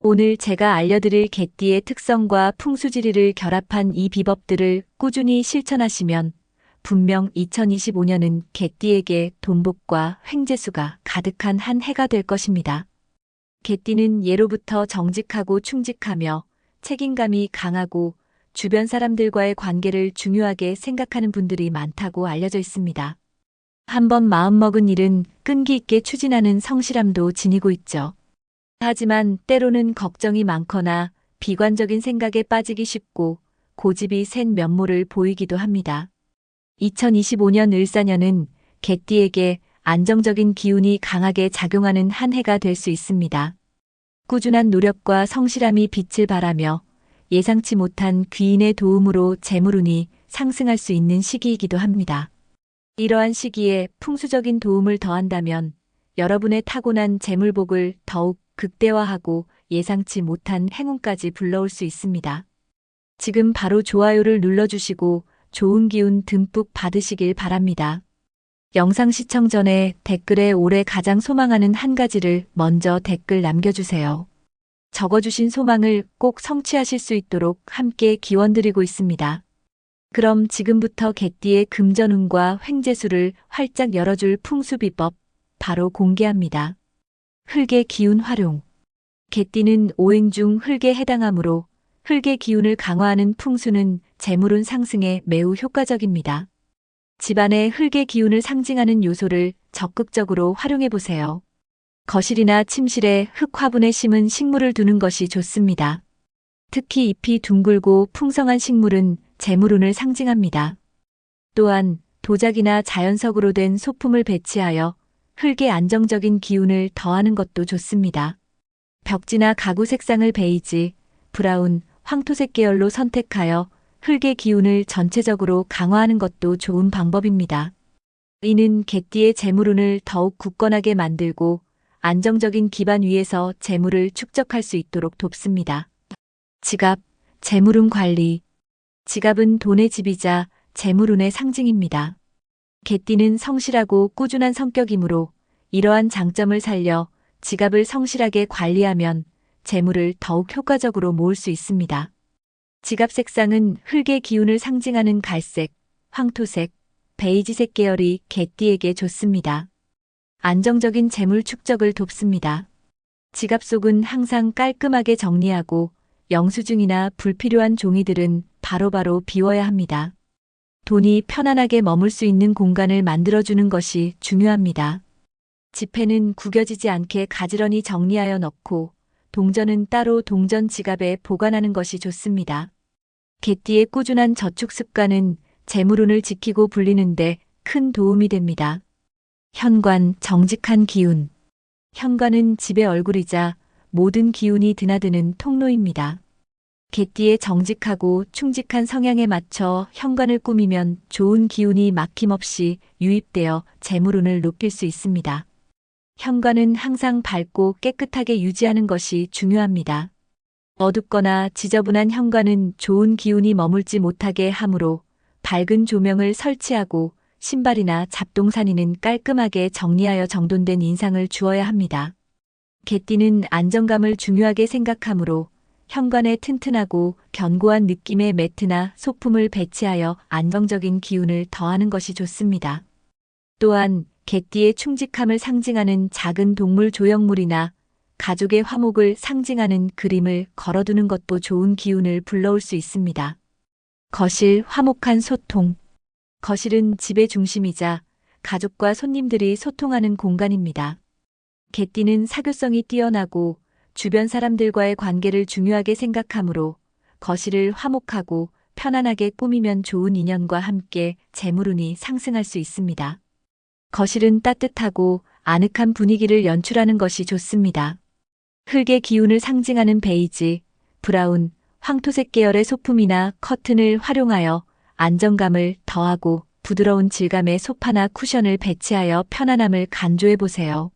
오늘 제가 알려드릴 개띠의 특성과 풍수지리를 결합한 이 비법들을 꾸준히 실천하시면 분명 2025년은 개띠에게 돈복과 횡재수가 가득한 한 해가 될 것입니다. 개띠는 예로부터 정직하고 충직하며 책임감이 강하고 주변 사람들과의 관계를 중요하게 생각하는 분들이 많다고 알려져 있습니다. 한번 마음먹은 일은 끈기 있게 추진하는 성실함도 지니고 있죠. 하지만 때로는 걱정이 많거나 비관적인 생각에 빠지기 쉽고 고집이 센 면모를 보이기도 합니다. 2025년 을사년은 개띠에게 안정적인 기운이 강하게 작용하는 한 해가 될 수 있습니다. 꾸준한 노력과 성실함이 빛을 발하며 예상치 못한 귀인의 도움으로 재물운이 상승할 수 있는 시기이기도 합니다. 이러한 시기에 풍수적인 도움을 더한다면 여러분의 타고난 재물복을 더욱 극대화하고 예상치 못한 행운까지 불러올 수 있습니다. 지금 바로 좋아요를 눌러주시고 좋은 기운 듬뿍 받으시길 바랍니다. 영상 시청 전에 댓글에 올해 가장 소망하는 한 가지를 먼저 댓글 남겨주세요. 적어주신 소망을 꼭 성취하실 수 있도록 함께 기원드리고 있습니다. 그럼 지금부터 개띠의 금전운과 횡재수를 활짝 열어줄 풍수비법 바로 공개합니다. 흙의 기운 활용. 개띠는 오행 중 흙에 해당하므로 흙의 기운을 강화하는 풍수는 재물운 상승에 매우 효과적입니다. 집안의 흙의 기운을 상징하는 요소를 적극적으로 활용해 보세요. 거실이나 침실에 흙 화분에 심은 식물을 두는 것이 좋습니다. 특히 잎이 둥글고 풍성한 식물은 재물운을 상징합니다. 또한 도자기나 자연석으로 된 소품을 배치하여 흙의 안정적인 기운을 더하는 것도 좋습니다. 벽지나 가구 색상을 베이지, 브라운, 황토색 계열로 선택하여 흙의 기운을 전체적으로 강화하는 것도 좋은 방법입니다. 이는 개띠의 재물운을 더욱 굳건하게 만들고 안정적인 기반 위에서 재물을 축적할 수 있도록 돕습니다. 지갑, 재물운 관리. 지갑은 돈의 집이자 재물운의 상징입니다. 개띠는 성실하고 꾸준한 성격이므로 이러한 장점을 살려 지갑을 성실하게 관리하면 재물을 더욱 효과적으로 모을 수 있습니다. 지갑 색상은 흙의 기운을 상징하는 갈색, 황토색, 베이지색 계열이 개띠에게 좋습니다. 안정적인 재물 축적을 돕습니다. 지갑 속은 항상 깔끔하게 정리하고 영수증이나 불필요한 종이들은 바로바로 비워야 합니다. 돈이 편안하게 머물 수 있는 공간을 만들어주는 것이 중요합니다. 지폐는 구겨지지 않게 가지런히 정리하여 넣고 동전은 따로 동전 지갑에 보관하는 것이 좋습니다. 개띠의 꾸준한 저축 습관은 재물운을 지키고 불리는데 큰 도움이 됩니다. 현관, 정직한 기운. 현관은 집의 얼굴이자 모든 기운이 드나드는 통로입니다. 개띠의 정직하고 충직한 성향에 맞춰 현관을 꾸미면 좋은 기운이 막힘없이 유입되어 재물운을 높일 수 있습니다. 현관은 항상 밝고 깨끗하게 유지하는 것이 중요합니다. 어둡거나 지저분한 현관은 좋은 기운이 머물지 못하게 하므로 밝은 조명을 설치하고 신발이나 잡동사니는 깔끔하게 정리하여 정돈된 인상을 주어야 합니다. 개띠는 안정감을 중요하게 생각하므로 현관에 튼튼하고 견고한 느낌의 매트나 소품을 배치하여 안정적인 기운을 더하는 것이 좋습니다. 또한 개띠의 충직함을 상징하는 작은 동물 조형물이나 가족의 화목을 상징하는 그림을 걸어두는 것도 좋은 기운을 불러올 수 있습니다. 거실 화목한 소통. 거실은 집의 중심이자 가족과 손님들이 소통하는 공간입니다. 개띠는 사교성이 뛰어나고 주변 사람들과의 관계를 중요하게 생각하므로 거실을 화목하고 편안하게 꾸미면 좋은 인연과 함께 재물운이 상승할 수 있습니다. 거실은 따뜻하고 아늑한 분위기를 연출하는 것이 좋습니다. 흙의 기운을 상징하는 베이지, 브라운, 황토색 계열의 소품이나 커튼을 활용하여 안정감을 더하고 부드러운 질감의 소파나 쿠션을 배치하여 편안함을 간조해 보세요.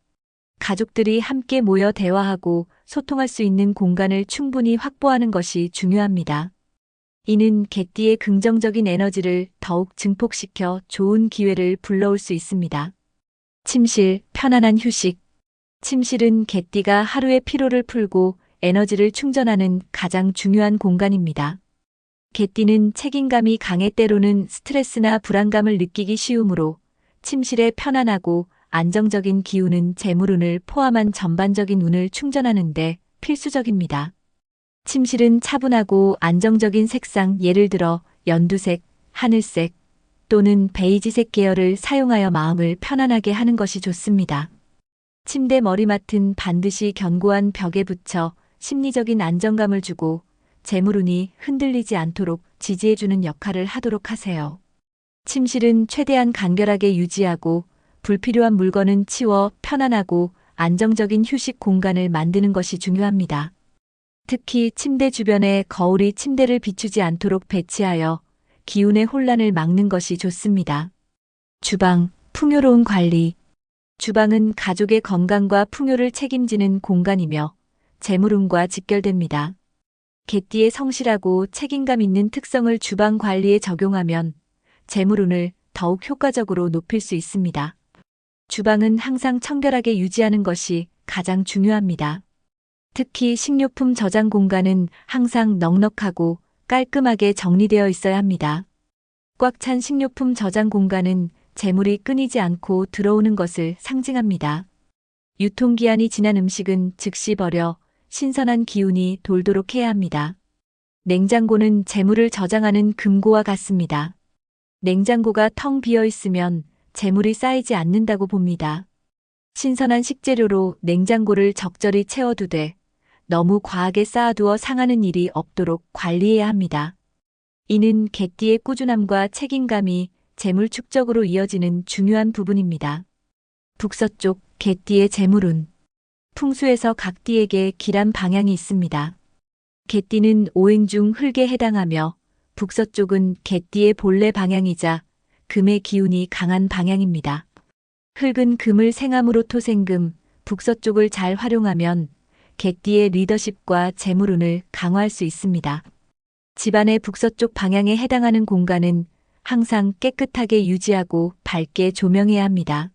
가족들이 함께 모여 대화하고 소통할 수 있는 공간을 충분히 확보하는 것이 중요합니다. 이는 개띠의 긍정적인 에너지를 더욱 증폭시켜 좋은 기회를 불러올 수 있습니다. 침실, 편안한 휴식. 침실은 개띠가 하루의 피로를 풀고 에너지를 충전하는 가장 중요한 공간입니다. 개띠는 책임감이 강해 때로는 스트레스나 불안감을 느끼기 쉬우므로 침실의 편안하고 안정적인 기운은 재물운을 포함한 전반적인 운을 충전하는데 필수적입니다. 침실은 차분하고 안정적인 색상 예를 들어 연두색, 하늘색 또는 베이지색 계열을 사용하여 마음을 편안하게 하는 것이 좋습니다. 침대 머리맡은 반드시 견고한 벽에 붙여 심리적인 안정감을 주고 재물운이 흔들리지 않도록 지지해주는 역할을 하도록 하세요. 침실은 최대한 간결하게 유지하고 불필요한 물건은 치워 편안하고 안정적인 휴식 공간을 만드는 것이 중요합니다. 특히 침대 주변에 거울이 침대를 비추지 않도록 배치하여 기운의 혼란을 막는 것이 좋습니다. 주방, 풍요로운 관리. 주방은 가족의 건강과 풍요를 책임지는 공간이며 재물운과 직결됩니다. 개띠의 성실하고 책임감 있는 특성을 주방 관리에 적용하면 재물운을 더욱 효과적으로 높일 수 있습니다. 주방은 항상 청결하게 유지하는 것이 가장 중요합니다. 특히 식료품 저장 공간은 항상 넉넉하고 깔끔하게 정리되어 있어야 합니다. 꽉 찬 식료품 저장 공간은 재물이 끊이지 않고 들어오는 것을 상징합니다. 유통기한이 지난 음식은 즉시 버려 신선한 기운이 돌도록 해야 합니다. 냉장고는 재물을 저장하는 금고와 같습니다. 냉장고가 텅 비어 있으면 재물이 쌓이지 않는다고 봅니다. 신선한 식재료로 냉장고를 적절히 채워두되 너무 과하게 쌓아두어 상하는 일이 없도록 관리해야 합니다. 이는 개띠의 꾸준함과 책임감이 재물 축적으로 이어지는 중요한 부분입니다. 북서쪽 개띠의 재물운 풍수에서 각 띠에게 길한 방향이 있습니다. 개띠는 오행 중 흙에 해당하며 북서쪽은 개띠의 본래 방향이자 금의 기운이 강한 방향입니다. 흙은 금을 생함으로 토생금, 북서쪽을 잘 활용하면 개띠의 리더십과 재물운을 강화할 수 있습니다. 집안의 북서쪽 방향에 해당하는 공간은 항상 깨끗하게 유지하고 밝게 조명해야 합니다.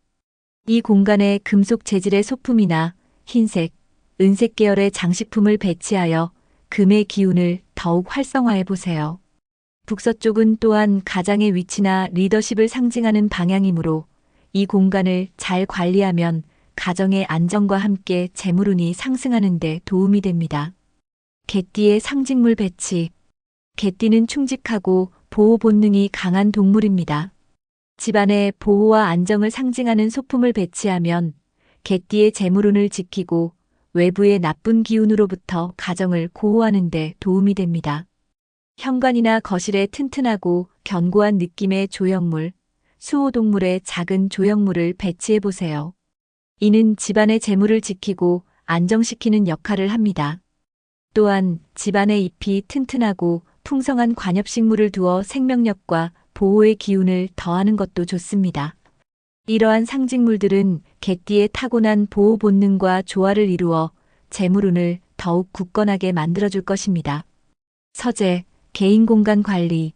이 공간에 금속 재질의 소품이나 흰색, 은색 계열의 장식품을 배치하여 금의 기운을 더욱 활성화해 보세요. 북서쪽은 또한 가장의 위치나 리더십을 상징하는 방향이므로 이 공간을 잘 관리하면 가정의 안정과 함께 재물운이 상승하는 데 도움이 됩니다. 개띠의 상징물 배치. 개띠는 충직하고 보호 본능이 강한 동물입니다. 집안의 보호와 안정을 상징하는 소품을 배치하면 개띠의 재물운을 지키고 외부의 나쁜 기운으로부터 가정을 보호하는 데 도움이 됩니다. 현관이나 거실에 튼튼하고 견고한 느낌의 조형물, 수호동물의 작은 조형물을 배치해 보세요. 이는 집안의 재물을 지키고 안정시키는 역할을 합니다. 또한 집안의 잎이 튼튼하고 풍성한 관엽식물을 두어 생명력과 보호의 기운을 더하는 것도 좋습니다. 이러한 상징물들은 개띠의 타고난 보호 본능과 조화를 이루어 재물운을 더욱 굳건하게 만들어줄 것입니다. 서재, 개인 공간 관리.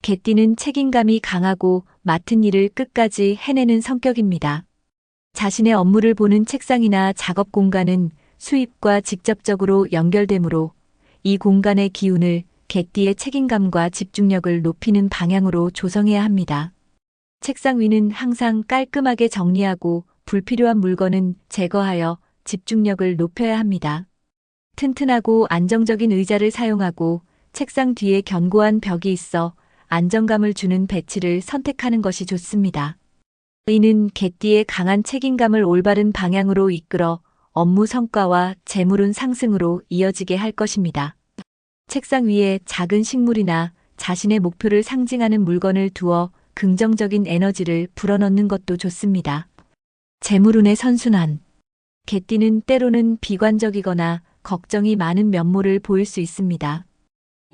개띠는 책임감이 강하고 맡은 일을 끝까지 해내는 성격입니다. 자신의 업무를 보는 책상이나 작업 공간은 수입과 직접적으로 연결되므로 이 공간의 기운을 개띠의 책임감과 집중력을 높이는 방향으로 조성해야 합니다. 책상 위는 항상 깔끔하게 정리하고 불필요한 물건은 제거하여 집중력을 높여야 합니다. 튼튼하고 안정적인 의자를 사용하고 책상 뒤에 견고한 벽이 있어 안정감을 주는 배치를 선택하는 것이 좋습니다. 이는 개띠의 강한 책임감을 올바른 방향으로 이끌어 업무 성과와 재물운 상승으로 이어지게 할 것입니다. 책상 위에 작은 식물이나 자신의 목표를 상징하는 물건을 두어 긍정적인 에너지를 불어넣는 것도 좋습니다. 재물운의 선순환. 개띠는 때로는 비관적이거나 걱정이 많은 면모를 보일 수 있습니다.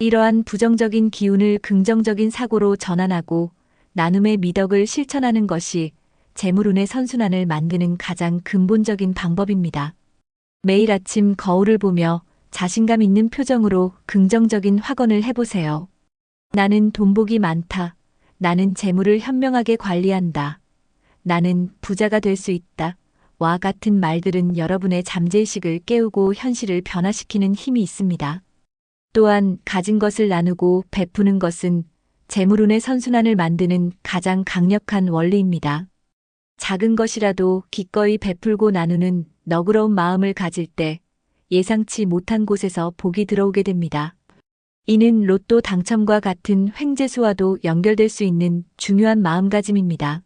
이러한 부정적인 기운을 긍정적인 사고로 전환하고 나눔의 미덕을 실천하는 것이 재물운의 선순환을 만드는 가장 근본적인 방법입니다. 매일 아침 거울을 보며 자신감 있는 표정으로 긍정적인 확언을 해보세요. 나는 돈복이 많다. 나는 재물을 현명하게 관리한다. 나는 부자가 될 수 있다. 와 같은 말들은 여러분의 잠재의식을 깨우고 현실을 변화시키는 힘이 있습니다. 또한 가진 것을 나누고 베푸는 것은 재물운의 선순환을 만드는 가장 강력한 원리입니다. 작은 것이라도 기꺼이 베풀고 나누는 너그러운 마음을 가질 때 예상치 못한 곳에서 복이 들어오게 됩니다. 이는 로또 당첨과 같은 횡재수와도 연결될 수 있는 중요한 마음가짐입니다.